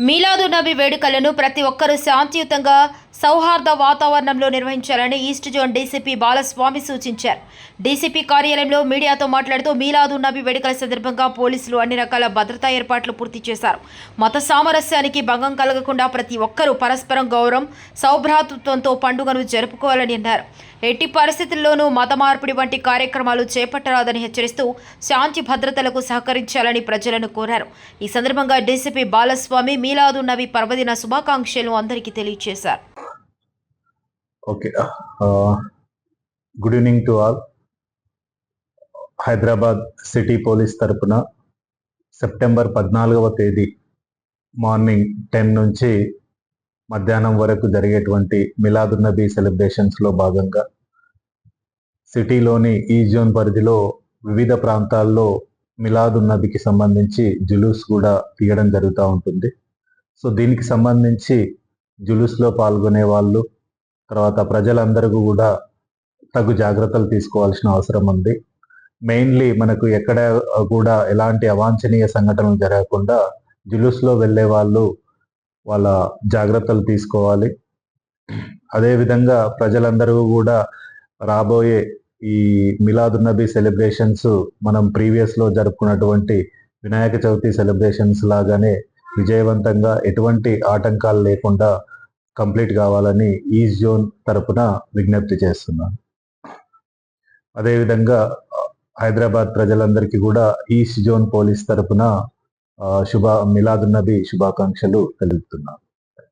మీలాదు నబీ వేడుకలను ప్రతి ఒక్కరూ శాంతియుతంగా సౌహార్ద వాతావరణంలో నిర్వహించాలని ఈస్ట్ జోన్ డీసీపీ బాలస్వామి సూచించారు. డీసీపీ కార్యాలయంలో మీడియాతో మాట్లాడుతూ మీలాదు నబీ వేడుకల సందర్భంగా పోలీసులు అన్ని రకాల భద్రతా ఏర్పాట్లు పూర్తి చేశారు. మత సామరస్యానికి భంగం కలగకుండా ప్రతి ఒక్కరూ పరస్పరం గౌరవం సౌభ్రాతృత్వంతో పండుగను జరుపుకోవాలని అన్నారు. ఎట్టి పరిస్థితుల్లోనూ మత మార్పిడి వంటి కార్యక్రమాలు చేపట్టరాదని హెచ్చరిస్తూ శాంతి భద్రతలకు సహకరించాలని ప్రజలను కోరారు. ఈ సందర్భంగా డీసీపీ బాలస్వామి మీలాదు నబీ పర్వదిన శుభాకాంక్షలు అందరికీ తెలియజేశారు. Okay. Good evening to all. Hyderabad city police తరపున సెప్టెంబర్ పద్నాలుగవ తేదీ మార్నింగ్ టెన్ నుంచి మధ్యాహ్నం వరకు జరిగేటువంటి మిలాదున్నబీ సెలబ్రేషన్స్లో భాగంగా సిటీలోని ఈ జోన్ పరిధిలో వివిధ ప్రాంతాల్లో మిలాదున్నబీకి సంబంధించి జులూస్ కూడా తీయడం జరుగుతూ ఉంటుంది. సో దీనికి సంబంధించి జులూస్లో పాల్గొనే వాళ్ళు తర్వాత ప్రజలందరూ కూడా తగు జాగ్రత్తలు తీసుకోవాల్సిన అవసరం ఉంది. మెయిన్లీ మనకు ఎక్కడ కూడా ఎలాంటి అవాంఛనీయ సంఘటనలు జరగకుండా జులూస్లో వెళ్ళే వాళ్ళు వాళ్ళ జాగ్రత్తలు తీసుకోవాలి. అదేవిధంగా ప్రజలందరూ కూడా రాబోయే ఈ మిలాదున్నబీ సెలబ్రేషన్స్ మనం ప్రీవియస్లో జరుపుకున్నటువంటి వినాయక చవితి సెలబ్రేషన్స్ లాగానే విజయవంతంగా ఎటువంటి ఆటంకాలు లేకుండా కంప్లీట్ కావాలని ఈస్ట్ జోన్ తరపున విజ్ఞప్తి చేస్తున్నాను. అదేవిధంగా హైదరాబాద్ ప్రజలందరికీ కూడా ఈస్ట్ జోన్ పోలీస్ తరపున ఆ, మిలాద్ నబీ శుభాకాంక్షలు తెలుపుతున్నాను.